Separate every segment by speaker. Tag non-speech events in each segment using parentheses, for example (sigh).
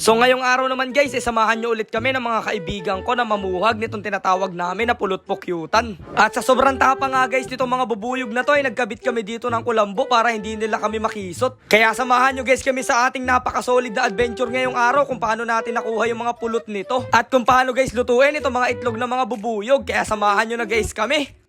Speaker 1: So ngayong araw naman guys, eh, samahan nyo ulit kami ng mga kaibigan ko na mamuhag nitong tinatawag namin na pulot pukyutan. At sa sobrang tapa nga guys, nitong mga bubuyog na to ay nagkabit kami dito ng kulambo para hindi nila kami makisot. Kaya samahan nyo guys kami sa ating napakasolid na adventure ngayong araw kung paano natin nakuha yung mga pulot nito. At kung paano guys lutuin itong mga itlog ng mga bubuyog. Kaya samahan nyo na guys kami.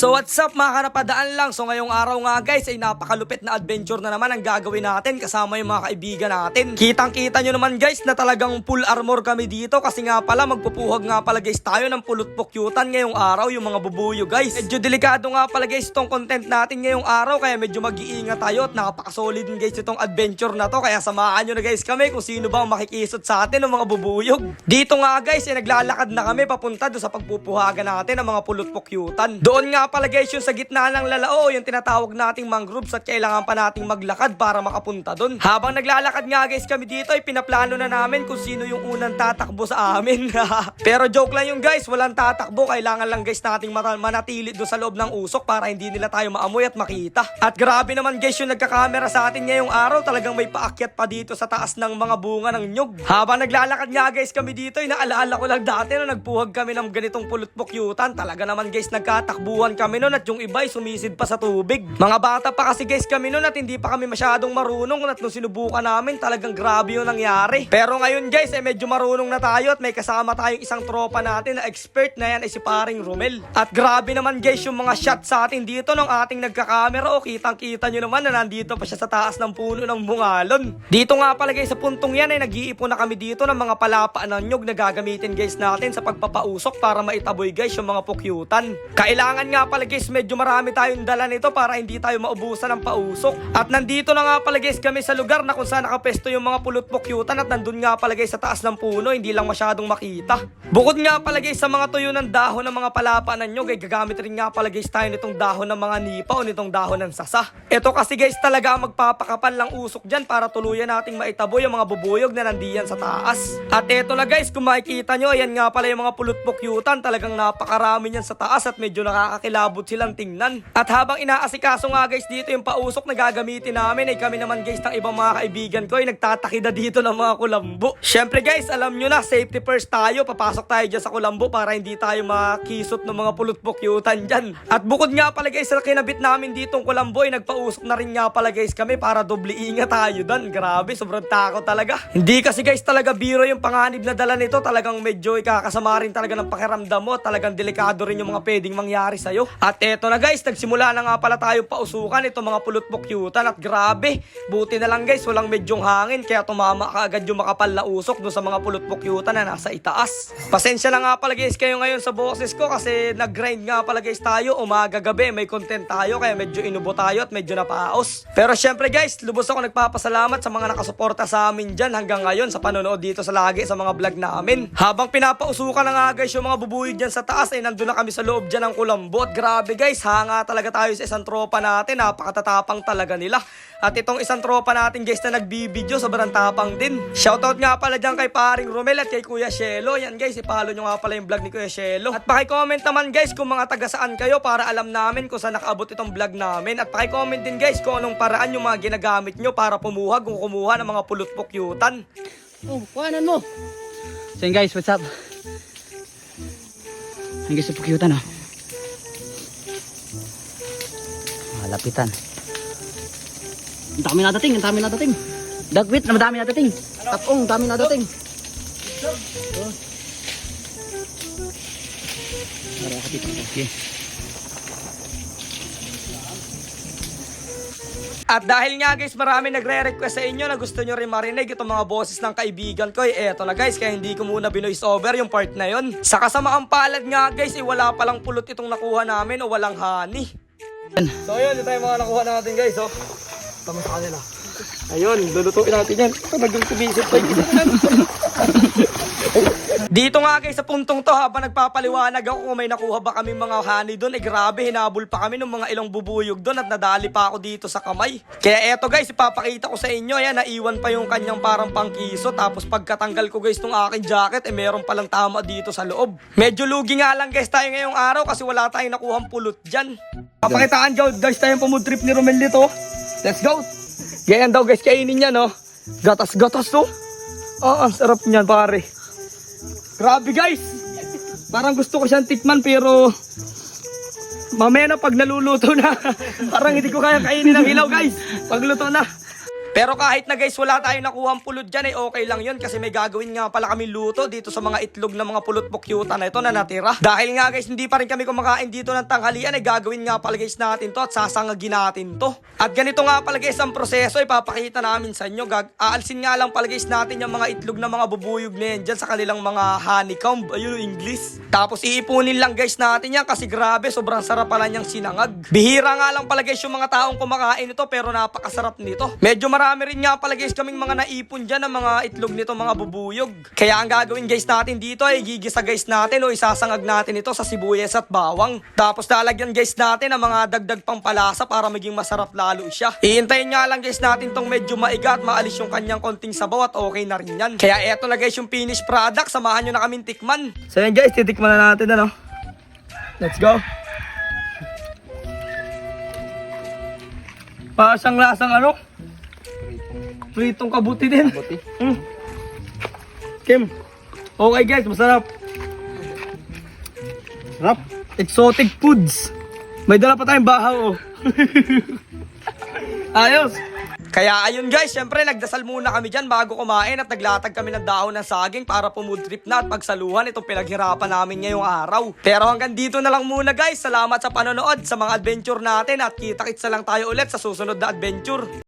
Speaker 1: So what's up mga kanapadaan lang? So ngayong araw nga guys ay napakalupit na adventure na naman ang gagawin natin Kasama yung mga kaibigan natin. Kitang kita nyo naman guys na talagang full armor kami dito Kasi nga pala magpupuhag nga pala guys tayo ng pulot pukyutan ngayong araw Yung mga bubuyo guys. Medyo delikado nga pala guys itong content natin ngayong araw Kaya medyo mag-iingat tayo at napakasolid din guys itong adventure na to. Kaya samahan nyo na guys kami kung sino ba ang makikisot sa atin ng mga bubuyog Dito nga guys ay naglalakad na kami papunta doon sa pagpupuhagan natin ng mga pulot pukyutan Doon nga yung sa gitna ng lalao yung tinatawag nating mangroves at kailangan pa nating maglakad para makapunta doon. Habang naglalakad nga guys kami dito ay pinaplano na namin kung sino yung unang tatakbo sa amin. (laughs) Pero joke lang yung guys, walang tatakbo. Kailangan lang guys nating manatili doon sa loob ng usok para hindi nila tayo maamoy at makita. At grabe naman guys yung nagkakamera sa atin ngayong araw. Talagang may paakyat pa dito sa taas ng mga bunga ng nyug. Habang naglalakad nga guys kami dito ay naalaala ko lang dati na nagpuhag kami ng ganitong pulot-pukyutan. Talaga naman guys nagkatakbuhan kami noon at yung iba ay sumisid pa sa tubig. Mga bata pa kasi guys kami noon at hindi pa kami masyadong marunong at nung sinubukan namin talagang grabe yung nangyari. Pero ngayon guys eh medyo marunong na tayo at may kasama tayong isang tropa natin na expert na yan ay si paring Romel. At grabe naman guys yung mga shot sa atin dito ng ating nagkakamera o kitang kita nyo naman na nandito pa siya sa taas ng puno ng bungalon. Dito nga pala guys sa puntong yan ay nag-iipon na kami dito ng mga palapa ng nyug na gagamitin guys natin sa pagpapausok para maitaboy guys yung mga pukyutan. Kailangan nga pala guys medyo marami tayong dala nito para hindi tayo maubusan ng pausok. At nandito na nga pala guys kami sa lugar na kung saan nakapesto yung mga pulot pukyutan at nandun nga pala guys sa taas ng puno hindi lang masyadong makita. Bukod nga pala guys sa mga tuyo ng dahon ng mga palapa ng nyug ay gagamit rin nga pala guys tayo nitong dahon ng mga nipa o nitong dahon ng sasa. Ito kasi guys talaga magpapakapal ng usok dyan para tuluyan nating maitaboy yung mga bubuyog na nandiyan sa taas. At eto na guys kung makikita nyo ayan nga pala yung mga pulot pukyutan talagang napakarami niyan sa taas at medyo nakakakilabot silang tingnan. At habang inaasikaso nga guys dito yung pausok na gagamitin namin ay kami naman guys ng ibang mga kaibigan ko ay nagtatakida dito ng mga kulambo. Syempre guys alam nyo na safety first tayo papasok tayo dyan sa kulambo para hindi tayo makisot ng mga pulot pukyutan dyan. At bukod nga pala guys sa kinabit namin ditong kulambo ay nagpausok na rin nga pala guys kami para doble ingat tayo doon. Grabe sobrang takot talaga. Hindi kasi guys talaga biro yung panganib na dala nito talagang medyo ikakasama rin talaga ng pakiramdam mo talagang delikado rin yung mga pwedeng mangyari sa'yo. At eto na guys, nagsimula na nga pala tayo pausukan itong mga pulot pukyutan at grabe, buti na lang guys, walang medyong hangin kaya tumama ka agad yung makapal na usok doon sa mga pulot pukyutan na nasa itaas. Pasensya na nga pala guys kayo ngayon sa boses ko kasi nag-grind nga pala guys tayo, umaga gabi, may content tayo kaya medyo inubo tayo at medyo napaos. Pero syempre guys, lubos ako nagpapasalamat sa mga nakasuporta sa amin dyan hanggang ngayon sa panonood dito sa lagi sa mga vlog namin. Habang pinapausukan na nga guys yung mga bubuyog dyan sa taas ay nandun na kami sa loob dyan ng kulambo grabe guys, hanga talaga tayo sa isang tropa natin, napakatatapang talaga nila. At itong isang tropa natin guys na nagbibideo, sobrang tapang din. Shoutout nga pala dyan kay paring Romel at kay Kuya Shelo. Yan guys, ipalo nyo nga pala yung vlog ni Kuya Shelo. At pakicomment naman guys kung mga taga saan kayo para alam namin kung saan nakaabot itong vlog namin. At pakicomment din guys kung anong paraan yung mga ginagamit nyo para pumuhag kung kumuha ng mga pulot pukyutan.
Speaker 2: Oh, kuhanan mo. So guys, what's up? Ang guys, pukyutan oh. Malapitan. Ang dami na dating, ang dami na dating. Dagwit, ang dami na dating. Tapong, ang dami na dating. Para kapit. Okay.
Speaker 1: At dahil nga guys, marami nagre-request sa inyo na gusto nyo rin marinig itong mga boses ng kaibigan ko. Eh, eto na guys, kaya hindi ko muna binoise over yung part na yon. Sa kasamaang palad nga guys, eh, wala palang pulot itong nakuha namin o walang honey. So yun, ito yung mga nakuha natin guys, oh. Tama sa kanila. Ayun, lulutuin natin yan. Talagang kumisit pa yung Dito nga guys sa puntong to habang nagpapaliwanag ako kung may nakuha ba kami mga honey doon eh grabe hinabol pa kami ng mga ilang bubuyog doon at nadali pa ako dito sa kamay. Kaya eto guys ipapakita ko sa inyo ayan naiwan pa yung kanyang parang pangkiso tapos pagkatanggal ko guys tong aking jacket eh meron palang tama dito sa loob. Medyo lugi nga lang guys tayo ngayong araw kasi wala tayong nakuhang pulot dyan. Papakitaan guys tayo yung pumudrip ni Romel dito. Let's go! Ganyan daw guys kainin niya no. Gatas-gatas to. Oh, ang sarap niyan, pare. Grabe, guys. Parang gusto ko siyang tikman, pero... Mamaya na pag naluluto na. (laughs) Parang hindi ko kaya kainin ng hilaw, guys. Pagluto na. Pero kahit na guys, wala tayong nakuhang pulot dyan, eh okay lang yun kasi may gagawin nga pala kami luto dito sa mga itlog ng mga pulot bukyuta na ito na natira. Dahil nga guys, hindi pa rin kami kumakain dito ng tanghalian, eh gagawin nga pala guys natin to at sasangagin natin to. At ganito nga pala guys ang proseso, ipapakita namin sa inyo. Gag aalsin nga lang pala guys natin yung mga itlog ng mga bubuyog na yan sa kanilang mga honeycomb. Ayun English. Tapos iipunin lang guys natin yan kasi grabe, sobrang sarap pala niyang sinangag. Bihira nga lang pala guys yung mga taong kumakain nito pero napakasarap nito. Medyo marami rin nga pala guys kaming mga naipon dyan ng mga itlog nito mga bubuyog. Kaya ang gagawin guys natin dito ay gigisa guys natin o isasangag natin ito sa sibuyas at bawang. Tapos lalagyan guys natin ng mga dagdag pang palasa para maging masarap lalo siya. Iintayin nga lang guys natin tong medyo maiga at maalis yung kanyang konting sabaw at okay na rin yan. Kaya eto na guys yung finished product. Samahan nyo na kaming tikman. So yan guys, titikman na natin ano. Let's go. Pasang lasang ano? Pritong kabuti din.
Speaker 2: Buti.
Speaker 1: Mm. Kim. Okay guys, masarap. Sarap. Exotic foods. May dala pa tayong bahaw oh. (laughs) Ayos. Kaya ayun guys, syempre nagdasal muna kami dyan bago kumain at naglatag kami ng dahon ng saging para trip na at pagsaluhan itong pinaghirapan namin ngayong araw. Pero hanggang dito na lang muna guys. Salamat sa panonood sa mga adventure natin at kita-kitsa lang tayo ulit sa susunod na adventure.